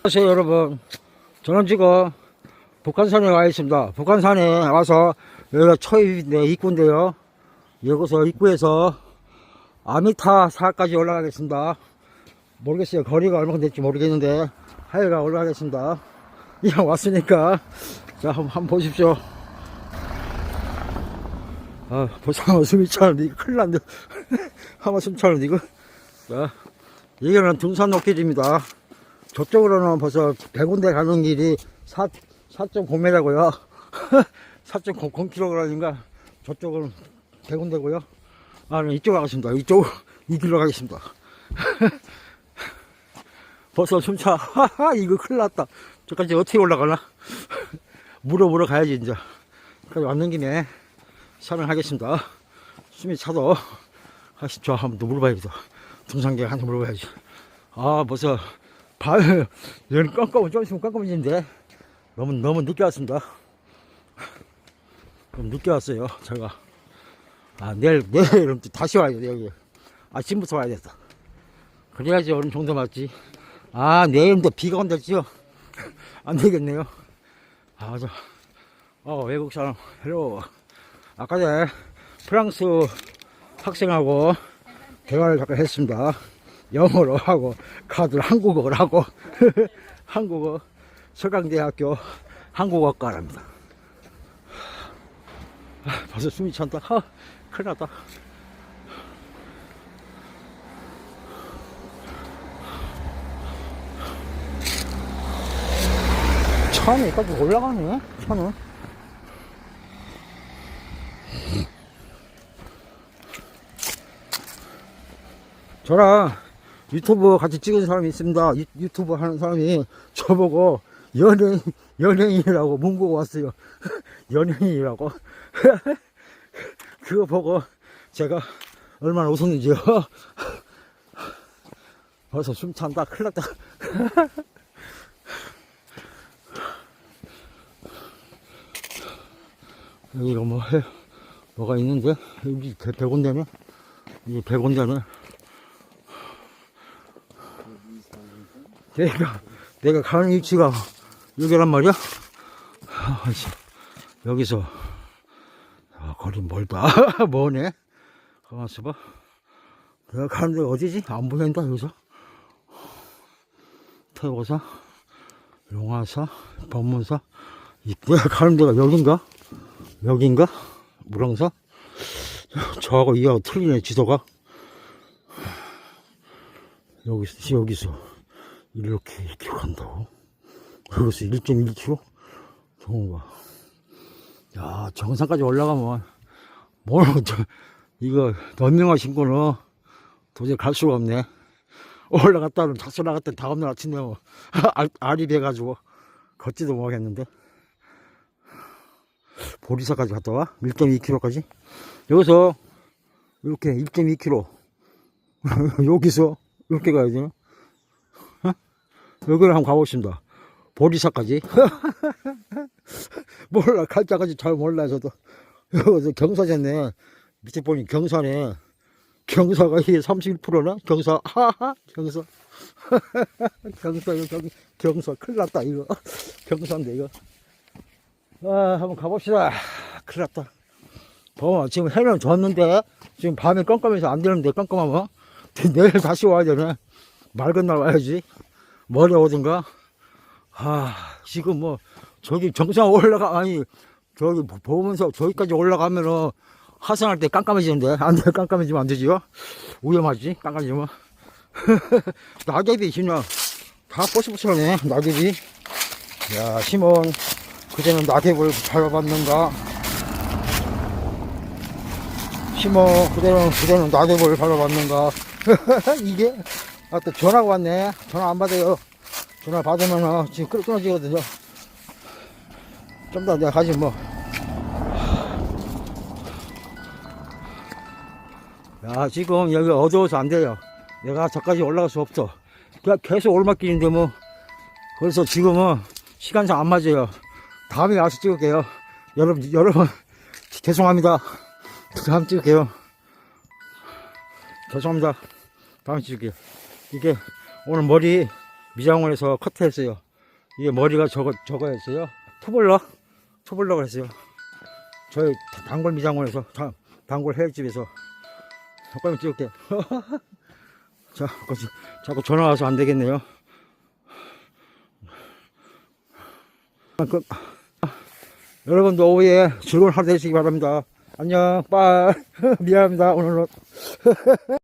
안녕하세요 여러분. 저는 지금 북한산에 와 있습니다. 북한산에 와서 여기가 초입 네, 입구인데요. 여기서 입구에서 아미타 사까지 올라가겠습니다. 모르겠어요. 거리가 얼마나 될지 모르겠는데 하여가 올라가겠습니다. 이왕 왔으니까 자 한번, 보십시오. 아 벌써 숨이 차는데 이거 큰일 났네. 한번 숨 차는데 이거. 자 여기는 등산 로켓입니다 저쪽으로는 벌써 100군데 가는 길이 4, 4.9m라고요. 4.9km인가 저쪽은 100군데고요. 아, 네, 이쪽 가겠습니다. 이쪽, 이 길로 가겠습니다. 벌써 숨차. 하하, 이거 큰일 났다. 저까지 어떻게 올라가나? 물어 물어 가야지, 이제. 그래, 왔는 김에 촬영 하겠습니다. 숨이 차도. 아씨, 저 한번 더 물어봐야겠다. 등산객 한테 물어봐야지. 아, 벌써 발, 여기 깜깜은 좀 있으면 깜깜해지는데 너무, 너무 늦게 왔습니다. 너무 늦게 왔어요, 제가. 아, 내일, 내일은 또 다시 와야 돼, 여기. 아침부터 와야 됐다. 그래야지 어느 정도 맞지. 아, 내일은 또 비가 온다지요? 안 되겠네요. 아, 저, 어, 외국 사람, 헬로. 아까 전에 프랑스 학생하고 대화를 잠깐 했습니다. 영어로 하고 카드를 한국어로 하고 한국어 서강대학교 한국어과랍니다. 아, 벌써 숨이 찬다. 하, 큰일 났다. 차는 여기까지 올라가네, 차는. 저랑 유튜브 같이 찍은 사람이 있습니다. 유, 유튜브 하는 사람이 저보고 연예인, 연예인이라고 문보고 왔어요. 연예인이라고. 그거 보고 제가 얼마나 웃었는지요. 벌써 숨 찬다. 큰일 났다. 여기가 뭐, 해, 뭐가 있는데? 여기 백- 백원대네? 이 백원대네? 내가, 내가 가는 위치가 여기란 말이야? 여기서, 아, 거리 멀다. 뭐네? 가만 있어 봐. 내가 가는 데가 어디지? 안 보인다, 여기서. 태고사, 용화사, 법문사. 이, 내가 가는 데가 여긴가? 여긴가? 무랑사? 저하고 이하고 틀리네, 지도가. 여기서, 여기서. 이렇게 이렇게 간다고 1.1km 좋은 거. 야 정상까지 올라가면 뭘 저, 이거 런닝화 신고는 도저히 갈 수가 없네. 올라갔다는 다시 올라갔다 다음날 아침에 뭐 알, 알이 돼가지고 걷지도 못하겠는데. 보리사까지 갔다 와? 1.2km까지? 여기서 이렇게 1.2km 여기서 이렇게 가야지 여기를 한번 가보겠습니다. 보리사까지. 몰라, 갈자까지 잘 몰라, 저도. 여기서 경사졌네. 밑에 보니 경사네. 경사가 이게 31%나? 경사, 하하, 경사. 경사, 이거 경, 경사. 큰일 났다, 이거. 경사인데, 이거. 아, 한번 가봅시다. 큰일 났다. 어, 지금 해는 졌는데, 지금 밤에 깜깜해서 안 되는데, 깜깜하면. 내일 다시 와야 되네. 맑은 날 와야지. 머리 오든가? 아 지금 뭐 저기 정상 올라가 아니 저기 보- 보면서 저기까지 올라가면은 하산할 때 깜깜해지는데? 안 돼 깜깜해지면 안 되지요 위험하지 깜깜해지면? 낙엽이 그냥 다 뽀시뽀시하네 낙엽이. 야 심은 그제는 낙엽을 밟아봤는가? 심어 그대는 그대는 낙엽을 밟아봤는가? 이게? 아 또 전화가 왔네. 전화 안 받아요 전화 받으면 어, 지금 끊, 끊어지거든요 좀 더 내가 가지 뭐 야, 지금 여기 어두워서 안 돼요. 내가 저까지 올라갈 수 없어. 그냥 계속 오르막길인데 뭐. 그래서 지금은 시간상 안 맞아요. 다음에 와서 찍을게요. 여러분, 여러분, 죄송합니다. 다음 찍을게요. 죄송합니다. 다음 찍을게요. 이게 오늘 머리 미장원에서 커트했어요. 이게 머리가 저거, 저거였어요. 투블럭? 투블럭을 했어요. 저희 단골 미장원에서, 다- 단골 해집에서 잠깐만 찍을게요. 자, 자꾸, 전화 와서 안 되겠네요. 아, 그, 여러분도 오후에 즐거운 하루 되시기 바랍니다. 안녕, 빠이. 미안합니다, 오늘은.